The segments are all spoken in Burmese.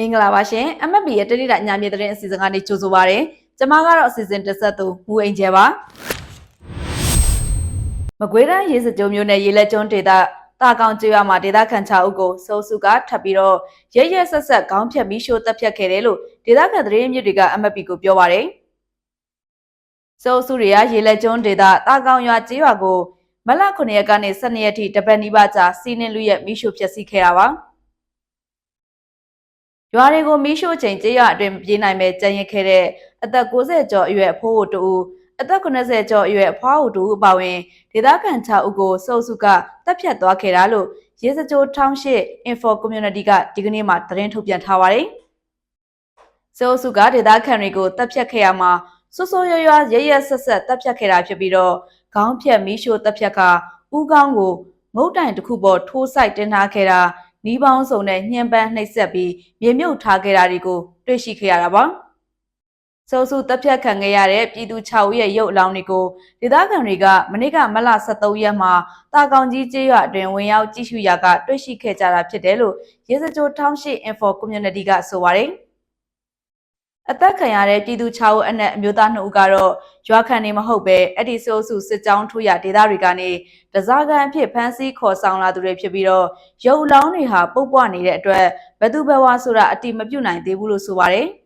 မင်္ဂလာပါရှင် MFB ရဲ့တတိယညမြေသတင်းအစီအစဉ်ကနေကြိုဆိုပါရစေ။ကျွန်မကတော့အစီအစဉ်တစ်ဆက်သူမူအိမ်ကျဲပါ။မကွေးတိုင်းရေစကြိုမျိုးနဲ့ရေလက်ကျွန်းဒေသတာကောင်ကျွော်မှာဒေသခံ6ဦးကိုစိုးစုကထပ်ပြီးတော့ရဲရဲဆက်ဆက်ခေါင်းဖြတ်ပြီးရှို့တပ်ဖြတ်ခဲ့တယ်လို့ဒေသခံသတင်းမြစ်တွေက MFB ကိုပြောပါရစေ။စိုးစုတွေကရေလက်ကျွန်းဒေသတာကောင်ရွာကျေးရွာကိုမလ9ရက်ကနေ12ရက်ထိတပတ်နီးပါးကြာစီးနှင်းလူရဲ့မိရှုဖျက်ဆီးခဲ့တာပါ။ ရွာတွေကိုမီးရှို့ချိန်ကြေးရွာအတွင်းမပြေးနိုင်ပဲကြံရစ်ခဲ့တဲ့အသက်60ကျော်အရွယ်အဖိုးဟိုတူအသက်80ကျော်အရွယ်အဖွားဟိုတူအပါဝင်ဒေသခံ6ဦးကိုစုပ်စုကတပ်ဖြတ်သွားခဲ့တာလို့ရေစကြိုထောင်းရှိ Info Community ကဒီကနေ့မှသတင်းထုတ်ပြန်ထားပါတယ်။စုပ်စုကဒေသခံတွေကိုတပ်ဖြတ်ခဲ့ရမှာဆိုးဆိုးရွားရွားရရဆက်ဆက်တပ်ဖြတ်ခဲ့တာဖြစ်ပြီးတော့ခေါင်းဖြတ်မီးရှို့တပ်ဖြတ်ကဥကောင်းကိုမုတ်တိုင်တစ်ခုပေါ်ထိုးဆိုင်တင်ထားခဲ့တာ နီးပေါင်းစုံနဲ့ညှဉ်းပန်းနှိပ်စက်ပြီးမြေမြုပ်ထားခဲ့တာတွေကိုတွေ့ရှိခဲ့ရတာပါ။စိုးစုတပ်ဖြတ်ခံခဲ့ရတဲ့ပြည်သူ6ဦးရဲ့ရုပ်အလောင်းတွေကိုဒေသခံတွေကမနေ့ကမလ23ရက်မှာတာကောင်ကြီးကျေးရွာအတွင်းဝင်ရောက်ကြည့်ရှုရာကတွေ့ရှိခဲ့ကြတာဖြစ်တယ်လို့ရေစကြိုထောင်းရှိ Info Community ကဆိုပါတယ်။ အသက်ခံရတဲ့ပြည်သူ6ဦးအနက်အမျိုးသား2ဦးကတော့ရွာခံနေမဟုတ်ပဲအဲ့ဒီဆိုးစုစစ်ကြောင်းထိုးရဒေသတွေကနေတစားကန်အဖြစ်ဖမ်းဆီးခေါ်ဆောင်လာသူတွေဖြစ်ပြီးတော့ရုပ်လောင်းတွေဟာပုတ်ပွနေတဲ့အတွက်ဘသူဘဝဆိုတာအတိမပြုတ်နိုင်သေးဘူးလို့ဆိုပါတယ်။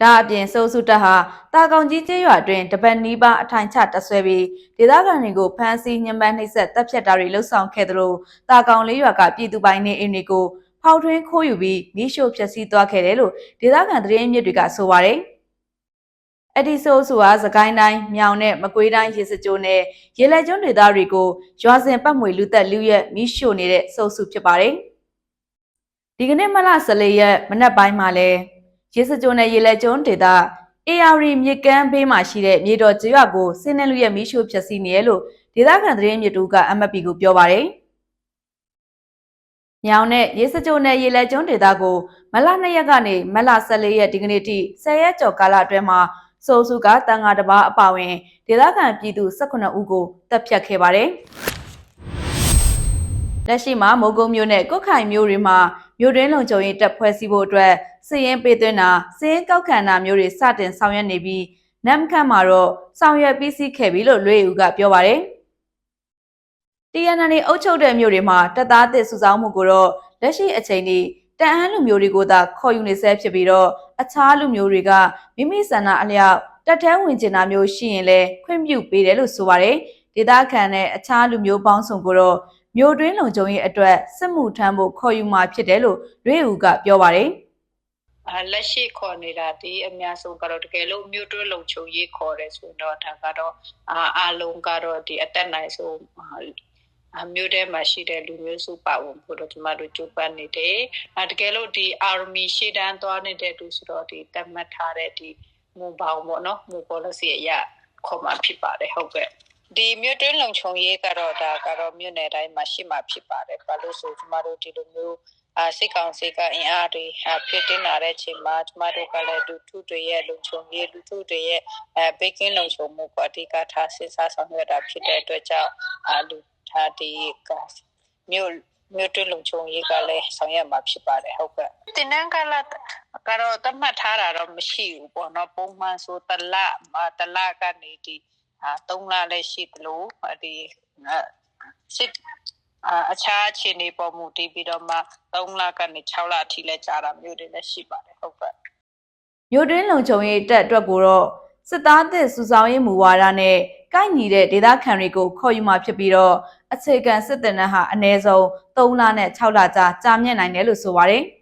ဒါအပြင်စိုးစုတက်ဟာတာကောင်ကြီးကျေးရွာအတွင်းတပတ်နီးပါးအထိုင်ချတက်ဆွဲပြီးဒေသခံတွေကိုဖမ်းဆီးညှဉ်းပန်းနှိပ်စက်တပ်ဖြတ်တာတွေလှုပ်ဆောင်ခဲ့သလိုတာကောင်လေးရွာကပြည်သူပိုင်းနေအိမ်တွေကို ဖောက်ထွင်းခိုးယူပြီးမိရှို့ဖျက်ဆီးသွားခဲ့တယ်လို့ဒေသခံသတင်းအမြစ်တွေကဆိုပါတယ်။အဒီဆိုးဆိုတာသကိုင်းတိုင်းမြောင်နဲ့မကွေးတိုင်းရေစကြိုနဲ့ရေလက်ကျွန်းဒေသတွေကိုရွာစဉ်ပတ်မွေလူသက်လူရက်မိရှို့နေတဲ့စုပ်စုဖြစ်ပါတယ်။ဒီကနေ့မလ14ရက်မနက်ပိုင်းမှာလဲရေစကြိုနဲ့ရေလက်ကျွန်းဒေသ AR မြေကမ်းဘေးမှာရှိတဲ့မြေတော်ကျွော်ကိုစင်းနှလူရဲ့မိရှို့ဖျက်ဆီးနေရလို့ဒေသခံသတင်းမြစ်တူက MFP ကိုပြောပါတယ်။ မြောင်နဲ့ရေစကြိုနဲ့ရေလက်ကျွန်းဒေသကိုမလ2ရက်ကနေမလ14ရက်ဒီကနေ့ထိ10ရက်ကျော်ကာလအတွင်းမှာစိုးစုကတန်ဃာတစ်ပါးအပါဝင်ဒေသခံပြည်သူ18ဦးကိုတပ်ဖြတ်ခဲ့ပါတယ်။လက်ရှိမှာမိုးကုတ်မြို့နဲ့ကုတ်ခိုင်မြို့တွေမှာမြို့တွင်းလုံခြုံရေးတပ်ဖွဲ့စည်းဖို့အတွက်စည်ရင်ပေးသွင်းတာစည်ရင်ကောက်ခံတာမျိုးတွေစတင်ဆောင်ရွက်နေပြီးနမ်ခန့်မှာတော့ဆောင်ရွက်ပြီးစီးခဲ့ပြီလို့လွေဦးကပြောပါတယ်။ TNN အုပ်ချုပ်တဲ့မြို့တွေမှာတပ်သားသစ်စုဆောင်းမှုကိုတော့လက်ရှိအချိန်ထိတန်အန်းလူမျိုးတွေကိုသာခေါ်ယူနေဆဲဖြစ်ပြီးတော့အခြားလူမျိုးတွေကမိမိဆန္ဒအလျောက်တပ်ထဲဝင်ကျင်တာမျိုးရှိရင်လည်းခွင့်ပြုပေးတယ်လို့ဆိုပါတယ်။ဒေသခံနဲ့အခြားလူမျိုးပေါင်းစုံကိုတော့မြို့တွင်းလုံခြုံရေးအတွက်စစ်မှုထမ်းဖို့ခေါ်ယူမှာဖြစ်တယ်လို့ရွေးဦးကပြောပါတယ်။အလက်ရှိခေါ်နေတာဒီအများဆုံးကတော့တကယ်လို့မြို့တွင်းလုံခြုံရေးခေါ်တယ်ဆိုတော့ဒါကတော့အာအလုံးကတော့ဒီအတက်နိုင်ဆုံး အမျိုးထဲမှာရှိတဲ့လူမျိုးစုပါဝင်ဖို့တော့ကျမတို့ကြိုးပမ်းနေတယ်။အဲတကယ်လို့ဒီ army ရှေ့တန်းသွားနေတဲ့လူဆိုတော့ဒီတတ်မှတ်ထားတဲ့ဒီမူပေါင်းပေါ့နော်မူ policy အရခေါ်မှာဖြစ်ပါတယ်ဟုတ်ကဲ့ဒီမြို့တွင်းလုံခြုံရေးကတော့ဒါကတော့မြို့နယ်တိုင်းမှာရှိမှာဖြစ်ပါတယ်။ဘာလို့ဆိုကျမတို့ဒီလိုမျိုးအာစိတ်ကောင်စိတ်ကအင်အားတွေဖြစ်တင်လာတဲ့အချိန်မှာကျမတို့ကလည်းလူထုတွေရဲ့လုံခြုံရေးလူထုတွေရဲ့အဲဘေးကင်းလုံခြုံမှုကိုအဓိကထားစဉ်းစားဆောင်ရွက်တာဖြစ်တဲ့အတွက်ကြောင့်အလူ ထားဒီကမြို့မြို့တွင်းလုံခြုံရေးကလည်းဆောင်ရွက်မှာဖြစ်ပါတယ်ဟုတ်ကဲ့တင်နန်းကလာကတော့တတ်မှတ်ထားတာတော့မရှိဘူးပေါ့နော်ပုံမှန်ဆိုတလတလကနေဒီအာ3လလည်းရှိသလိုဒီစစ်အခြားအခြေအနေပေါ်မူတည်ပြီးတော့မှ3လကနေ6လအထိလည်းကြာတာမျိုးတွေလည်းရှိပါတယ်ဟုတ်ကဲ့မြို့တွင်းလုံခြုံရေးတပ်အတွက်ကိုတော့စစ်သားသစ်စုဆောင်ရေးမူဝါဒနဲ့ ကိုက်ညီတဲ့ဒေသခံတွေကိုခေါ်ယူมาဖြစ်ပြီးတော့အခြေခံစစ်တပ်နှန်းဟာအနည်းဆုံး3လနဲ့6လကြာကြာမြင့်နိုင်တယ်လို့ဆိုပါတယ်။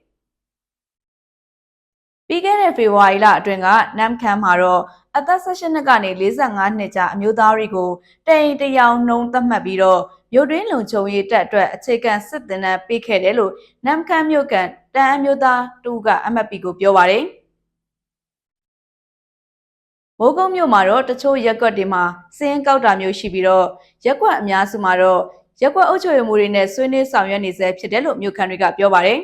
ပြီးခဲ့တဲ့ဖေဖော်ဝါရီလအတွင်းကနမ်ခမ်းမှာတော့အသက်16နှစ်ကနေ45နှစ်ကြာအမျိုးသားတွေကိုတအိမ်တယောင်နှုံသတ်မှတ်ပြီးတော့မြို့တွင်းလုံခြုံရေးတပ်အတွက်အခြေခံစစ်တပ်နှန်းပေးခဲ့တယ်လို့နမ်ခမ်းမြို့ကန်တန်အမျိုးသားတူက MFP ကိုပြောပါတယ်။ မိုးကုတ်မြို့မှာတော့တချို့ရက်ကွက်တွေမှာစင်းကောက်တာမျိုးရှိပြီးတော့ရက်ကွက်အများစုမှာတော့ရက်ကွက်အုပ်ချုပ်ရေးမှုတွေနဲ့ဆွေးနွေးဆောင်ရွက်နေဆဲဖြစ်တယ်လို့မြို့ခံတွေကပြောပါတယ်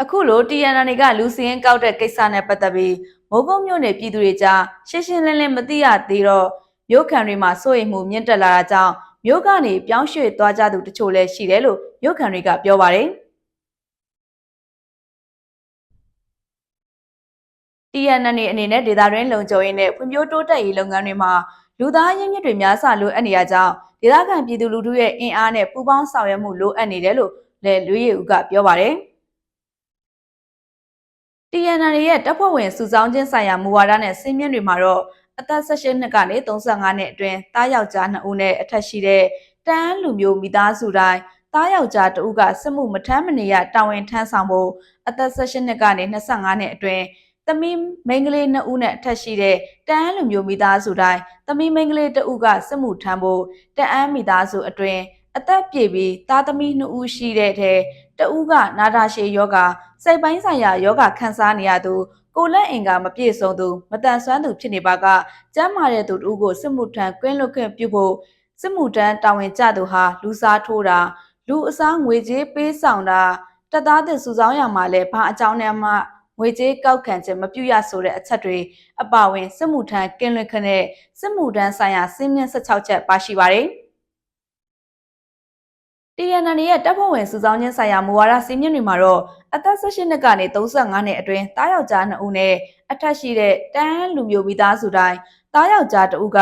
အခုလို TNN ကလူစင်းကောက်တဲ့ကိစ္စနဲ့ပတ်သက်ပြီးမိုးကုတ်မြို့နယ်ပြည်သူတွေကြားရှင်းရှင်းလင်းလင်းမသိရသေးတော့မြို့ခံတွေမှာစိုးရိမ်မှုမြင့်တက်လာတာကြောင့်မြို့ကနေပြောင်းရွှေ့သွားကြသူတချို့လည်းရှိတယ်လို့မြို့ခံတွေကပြောပါတယ်။ TNN အနေနဲ့ဒေသတွင်းလုံခြုံရေးနဲ့ဖွံ့ဖြိုးတိုးတက်ရေးလုပ်ငန်းတွေမှာလူသားရင်းမြစ်တွေများစွာလိုအပ်နေရကြောင်းဒေသခံပြည်သူလူထုရဲ့အင်အားနဲ့ပူးပေါင်းဆောင်ရွက်မှုလိုအပ်နေတယ်လို့လည်းလူရည်ဦးကပြောပါတယ်။ TNN ရဲ့တပ်ဖွဲ့ဝင်စုဆောင်းခြင်းဆိုင်ရာမူဝါဒနဲ့စည်းမျဉ်းတွေမှာတော့အသက်18နှစ်ကနေ35နှစ်အတွင်းတားယောက်ျား2ဦးနဲ့အထက်ရှိတဲ့တန်းလူမျိုးမိသားစုတိုင်းတားယောက်ျား2ဦးကစစ်မှုမထမ်းမနေရတာဝန်ထမ်းဆောင်ဖို့အသက်18နှစ်ကနေ25နှစ်အတွင်း သမီးမိန်းကလေး2ဦးနဲ့အထက်ရှိတဲ့တန်းလူမျိုးမိသားစုတိုင်းသမီးမိန်းကလေး2ဦးကစစ်မှုထမ်းဖို့တအန်းမိသားစုအတွင်းအသက်ပြည့်ပြီးသားသမီး2ဦးရှိတဲ့ထဲတဦးကနာတာရှည်ယောဂစိတ်ပိုင်းဆိုင်ရာယောဂခံစားနေရသူကိုလက်အင်ကမပြည့်စုံသူမတန်ဆွမ်းသူဖြစ်နေပါကကျမ်းမာတဲ့သူတို့ကိုစစ်မှုထမ်းကွင်းလွတ်ခွင့်ပြုဖို့စစ်မှုထမ်းတာဝန်ကျသူဟာလူစားထိုးတာလူအစားငွေကြေးပေးဆောင်တာတပ်သားသစ်စုဆောင်းရမှာလဲဘာအကြောင်းနဲ့မှ ငွေကြေးကောက်ခံခြင်းမပြုရဆိုတဲ့အချက်တွေအပါအဝင်စစ်မှုထမ်းကင်းလွတ်ခွင့်နဲ့စစ်မှုထမ်းဆိုင်ရာစည်းမျဉ်း16ချက်ပါရှိပါတယ်။ TNN ရဲ့တပ်ဖွဲ့ဝင်စုဆောင်းခြင်းဆိုင်ရာမူဝါဒစည်းမျဉ်းတွေမှာတော့အသက်18နှစ်ကနေ35နှစ်အတွင်းတားယောက်ျား2ဦးနဲ့အထက်ရှိတဲ့တန်းလူမျိုးမိသားစုတိုင်းတားယောက်ျား2ဦးက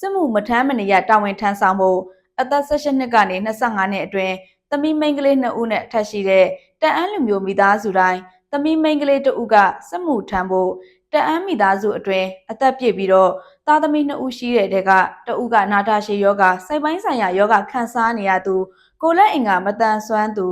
စစ်မှုမထမ်းမနေရတာဝန်ထမ်းဆောင်ဖို့အသက်18နှစ်ကနေ25နှစ်အတွင်းသမီးမိန်းကလေး2ဦးနဲ့အထက်ရှိတဲ့တန်းလူမျိုးမိသားစုတိုင်း သမီးမိန်းကလေး2ဦးကစစ်မှုထမ်းဖို့တအန်းမိသားစုအတွင်းအသက်ပြည့်ပြီးတော့သားသမီး2ဦးရှိတဲ့တဲကတဦးကနာတာရှည်ယောဂစိတ်ပိုင်းဆိုင်ရာယောဂခံစားနေရသူကိုလက်အင်္ဂါမတန်ဆွမ်းသူ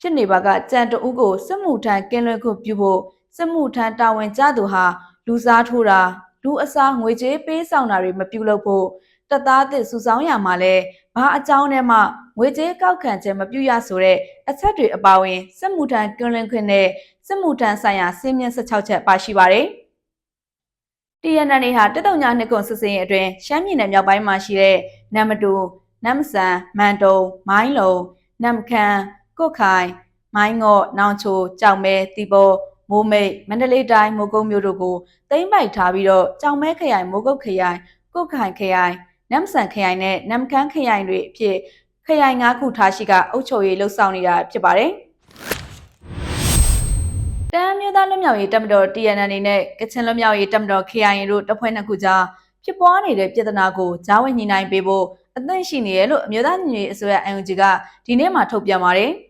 ဖြစ်နေပါကကြံတဦးကိုစစ်မှုထမ်းကင်းလွှဲခွင့်ပြုဖို့စစ်မှုထမ်းတာဝန်ကျသူဟာလူစားထိုးတာလူအစားငွေကြေးပေးဆောင်တာတွေမပြုလုပ်ဖို့ တပ်သားသစ်စုဆောင်းရမှာလဲဘာအကြောင်းနဲ့မှငွေကြေးကောက်ခံခြင်းမပြုရဆိုတဲ့အချက်တွေအပါအဝင်စစ်မှုထမ်းကင်းလွှဲခွင့်နဲ့စစ်မှုထမ်းဆိုင်ရာစည်းမျဉ်း16ချက်ပါရှိပါတယ်။ TNN ဟာတက်တုံညာနှစ်ကွန်စစ်စင်အတွင်းရှမ်းပြည်နယ်မြောက်ပိုင်းမှာရှိတဲ့နမ်မတူနမ်ဆန်မန်တုံမိုင်းလုံနမ်ခမ်းကုတ်ခိုင်မိုင်းငေါ့နောင်ချိုကြောင်မဲတီဘောမိုးမိတ်မန္တလေးတိုင်းမိုးကုတ်မြို့တို့ကိုသိမ်းပိုက်ထားပြီးတော့ကြောင်မဲခရိုင်မိုးကုတ်ခရိုင်ကုတ်ခိုင်ခရိုင် နမ်ဆန်ခရိုင်နဲ့နမ်ခမ်းခရိုင်တွေအဖြစ်ခရိုင်၅ခုထားရှိကအုပ်ချုပ်ရေးလှုပ်ဆောင်နေတာဖြစ်ပါတယ်တမ်းမျိုးသားလွတ်မြောက်ရေးတပ်မတော် TNN နဲ့ကချင်လွတ်မြောက်ရေးတပ်မတော် KIA တို့တပ်ဖွဲ့နှစ်ခုကြားဖြစ်ပွားနေတဲ့ပြည်ထနာကိုဂျားဝင်ညှိနှိုင်းပေးဖို့အသင့်ရှိနေရလို့အမျိုးသားညီညွတ်ရေးအစိုးရ UNG ကဒီနေ့မှထုတ်ပြန်ပါတယ်။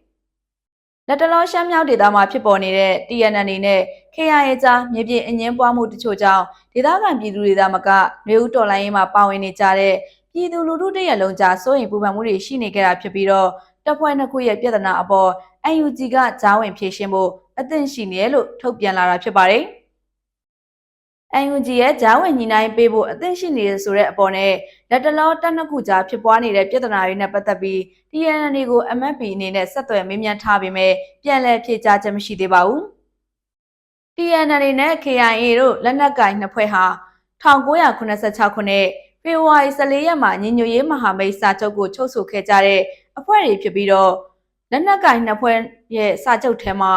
လက်တလောရှမ်းမြောက်ဒေသမှာဖြစ်ပေါ်နေတဲ့ TNN နဲ့ KIA ကြားမြေပြင်အငင်းပွားမှုတချို့ကြောင့် ဒေသခံပြည်သူတွေသာမကမျိုးဦးတော်လိုင်းရေးမှာပါဝင်နေကြတဲ့ပြည်သူလူထုတရက်လုံးကြားစိုးရိမ်ပူပန်မှုတွေရှိနေကြတာဖြစ်ပြီးတော့တပ်ဖွဲ့နှစ်ခုရဲ့ပြည်ထနာအပေါ် UNG ကကြားဝင်ဖြေရှင်းဖို့အသင့်ရှိနေရလို့ထုတ်ပြန်လာတာဖြစ်ပါတယ်။ UNG ရဲ့ဂျားဝင်ညီနိုင်ပေးဖို့အသင့်ရှိနေဆိုတဲ့အပေါ်နဲ့လက်တလောတပ်နှစ်ခုကြားဖြစ်ပွားနေတဲ့ပြည်ထနာတွေနဲ့ပတ်သက်ပြီး TNN ကို MFP အနေနဲ့ဆက်သွယ်မေးမြန်းထားပေမဲ့ပြန်လည်ဖြေကြားချက်မရှိသေးပါဘူး။ TNN နဲ့ KIA တို့လက်နက်ကင်နှစ်ဖွဲ့ဟာ1986ခုနှစ်ဖေဖော်ဝါရီ14ရက်မှာညီညွတ်ရေးမဟာမိတ်စာချုပ်ကိုချုပ်ဆိုခဲ့ကြတဲ့အဖွဲ့တွေဖြစ်ပြီးတော့လက်နက်ကင်နှစ်ဖွဲ့ရဲ့စာချုပ်ထဲမှာ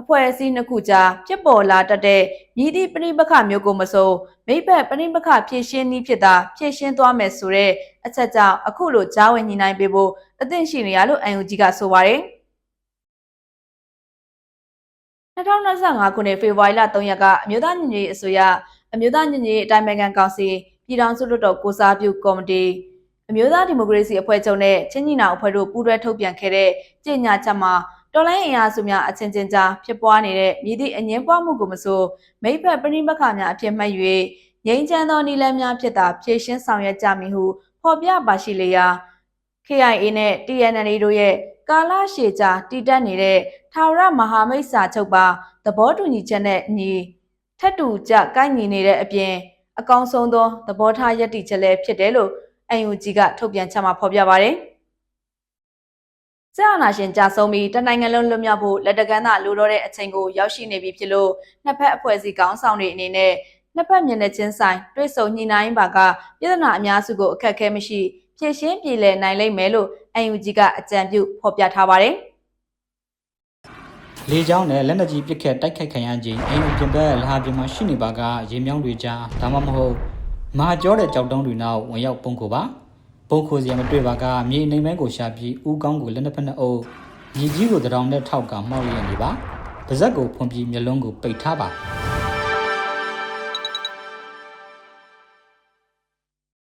အဖွဲ့အစည်းနှစ်ခုကြားဖြစ်ပေါ်လာတတ်တဲ့မြည်သည့်ပဋိပက္ခမျိုးကိုမဆိုမိဘပဋိပက္ခဖြည့်ရှင်းနည်းဖြစ်တာဖြည့်ရှင်းသွားမယ်ဆိုတဲ့အချက်ကြောင့်အခုလိုကြားဝင်ညှိနှိုင်းပေးဖို့အသင့်ရှိနေရလို့ UNG ကဆိုပါတယ် 2025ခုနှစ်ဖေဖော်ဝါရီလ3ရက်ကအမျိုးသားညီညွတ်ရေးအစိုးရအမျိုးသားညီညွတ်ရေးအတိုင်းအမြံကောင်စီပြည်ထောင်စုလွှတ်တော်ကိုစားပြုကော်မတီအမျိုးသားဒီမိုကရေစီအဖွဲ့ချုပ်နဲ့ချင်းညီနောင်အဖွဲ့တို့ပူးတွဲထုတ်ပြန်ခဲ့တဲ့ကြေညာချက်မှာတော်လိုင်းအင်အားစုများအချင်းချင်းကြားဖြစ်ပွားနေတဲ့မြည်သည့်အငင်းပွားမှုကိုမဆိုမိဖက်ပရိပခများအဖြစ်မှတ်၍ငြိမ်းချမ်းသောနီလန်းများဖြစ်တာဖြည့်ရှင်းဆောင်ရွက်ကြမည်ဟုဖော်ပြပါရှိလေရာ KIA နဲ့ TNL တို့ရဲ့ ကာလရှည်ကြာတည်တက်နေတဲ့ထာဝရမဟာမိတ်စာချုပ်ပါသဘောတူညီချက်နဲ့အညီထပ်တူကြကိုက်ညီနေတဲ့အပြင် အကောင်းဆုံးသောသဘောထားယက်တီချက်လည်းဖြစ်တယ်လို့ UNG ကထုတ်ပြန်ချက်မှာဖော်ပြပါတယ်။ဆရာနာရှင်ကြာဆုံးပြီးတနိုင်ငံလုံးလွတ်မြောက်ဖို့လက်တကမ်းသာလိုတော့တဲ့အချိန်ကိုရောက်ရှိနေပြီဖြစ်လို့နှစ်ဖက်အဖွဲ့အစည်းကောင်းဆောင်တွေအနေနဲ့နှစ်ဖက်မျက်နှာချင်းဆိုင်တွေ့ဆုံညှိနှိုင်းပါကပြည်ထနာအများစုကိုအခက်အခဲမရှိ ဖြည့်ရှင်းပြည်လည်နိုင်လိမ့်မယ်လို့ UNG ကအကြံပြုဖော်ပြထားပါတယ်။လေကြောင်းနဲ့လက်နက်ကြီးပစ်ခတ်တိုက်ခိုက်ခံရခြင်းအိမ်ပြင်ဘက်လဟာပြင်မှာရှိနေပါကရေမြောင်းတွေကြားဒါမှမဟုတ်မဟာကျောတဲ့ကြောက်တုံးတွေနောက်ဝင်ရောက်ပုံကိုပါပုံခိုစရာမတွေ့ပါကမြေအိမ်မဲကိုရှာပြီးဦးကောင်းကိုလက်နှစ်ဖက်နှစ်အုပ်မြေကြီးကိုတရောင်နဲ့ထောက်ကမှောက်လျက်နေပါပါဇက်ကိုဖွန်ပြီးမျက်လုံးကိုပိတ်ထားပါ